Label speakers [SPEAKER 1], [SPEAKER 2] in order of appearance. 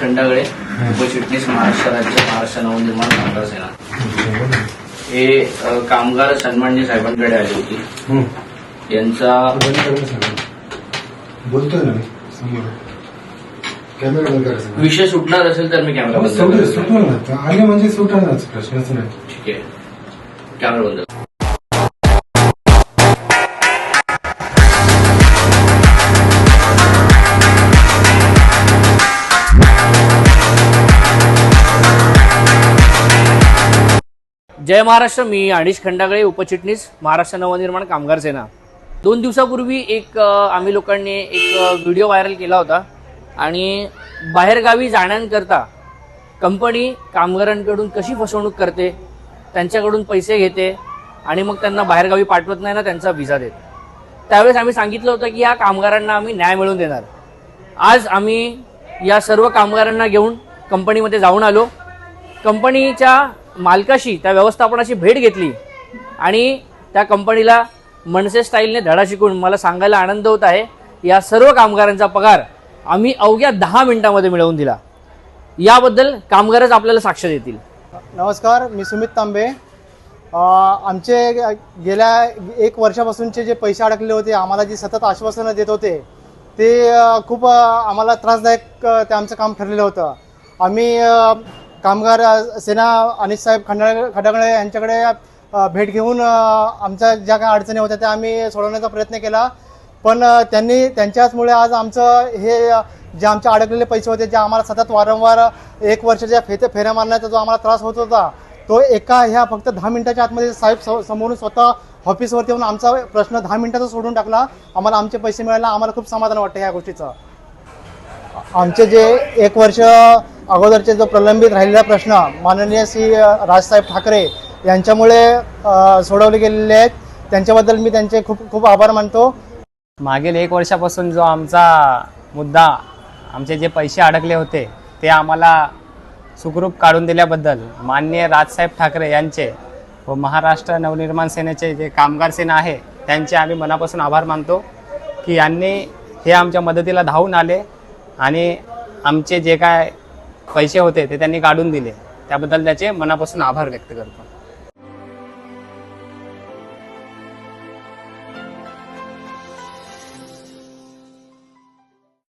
[SPEAKER 1] खंडागळे उपचिटणीस महाराष्ट्र राज्य महाराष्ट्र नवनिर्माण कामगार सेना. हे कामगार सन्मानजी साहेबांकडे आली होती. यांचा
[SPEAKER 2] बोलतोय ना मी.
[SPEAKER 1] विषय सुटणार असेल तर मी कॅमेरा बंद
[SPEAKER 2] ना आले म्हणजे सुटणारच प्रश्नच नाही.
[SPEAKER 1] ठीक आहे. कॅमेरा बंद जय महाराष्ट्र मी अडीच खंडागळे उपचिटणीस महाराष्ट्र नवनिर्माण कामगार सेना. दोन दिवसापूर्वी एक आम्ही लोकांनी एक व्हिडिओ व्हायरल केला होता आणि बाहेरगावी जाण्याकरता कंपनी कामगारांकडून कशी फसवणूक करते त्यांच्याकडून पैसे घेते आणि मग त्यांना बाहेरगावी पाठवत नाही ना त्यांचा व्हिसा देत. त्यावेळेस आम्ही सांगितलं होतं की या कामगारांना आम्ही न्याय मिळवून देणार. आज आम्ही या सर्व कामगारांना घेऊन कंपनीमध्ये जाऊन आलो. कंपनीच्या मालकाशी त्या व्यवस्थापनाशी भेट घेतली. आणि त्या कंपनीला मनसे स्टाईलने धडा शिकून मला सांगायला आनंद होत आहे. या सर्व कामगारांचा पगार आम्ही अवघ्या दहा मिनिटांमध्ये मिळवून दिला. याबद्दल कामगारच आपल्याला साक्ष देतील.
[SPEAKER 3] नमस्कार मी सुमित तांबे. आमचे गेल्या एक वर्षापासूनचे जे पैसे अडकले होते आम्हाला जी सतत आश्वासनं देत होते ते खूप आम्हाला त्रासदायक ते आमचं काम ठरलेलं होतं. आम्ही कामगार सेना अनिश साहेब खंडाळे खडागळे यांच्याकडे भेट घेऊन आमच्या ज्या काही अडचणी होत्या त्या आम्ही सोडवण्याचा प्रयत्न केला. पण त्यांनी त्यांच्याचमुळे आज आमचं हे जे आमचे अडकलेले पैसे होते जे आम्हाला सतत वारंवार एक वर्षाच्या फेते फेऱ्या मारण्याचा जो आम्हाला त्रास होत होता तो एका ह्या फक्त दहा मिनिटाच्या आतमध्ये साहेब समोरून स्वतः ऑफिसवरती येऊन आमचा प्रश्न दहा मिनिटाचा सोडून टाकला. आम्हाला आमचे पैसे मिळायला आम्हाला खूप समाधान वाटतं ह्या गोष्टीचं. आमचे जे एक वर्ष अगोदरचे जो प्रलंबित राहिलेला प्रश्न माननीय श्री राजसाहेब ठाकरे यांच्यामुळे सोडवले गेलेले आहेत त्यांच्याबद्दल मी त्यांचे खूप खूप आभार मानतो.
[SPEAKER 4] मागील एक वर्षापासून जो आमचा मुद्दा आमचे जे पैसे अडकले होते ते आम्हाला सुखरूप काढून दिल्याबद्दल माननीय राजसाहेब ठाकरे यांचे व महाराष्ट्र नवनिर्माण सेनेचे जे कामगार सेना आहे त्यांचे आम्ही मनापासून आभार मानतो की यांनी हे आमच्या मदतीला धावून आले आणि आमचे जे काय पैसे होते ते त्यांनी काढून दिले. त्याबद्दल त्याचे मनापासून आभार व्यक्त करतो.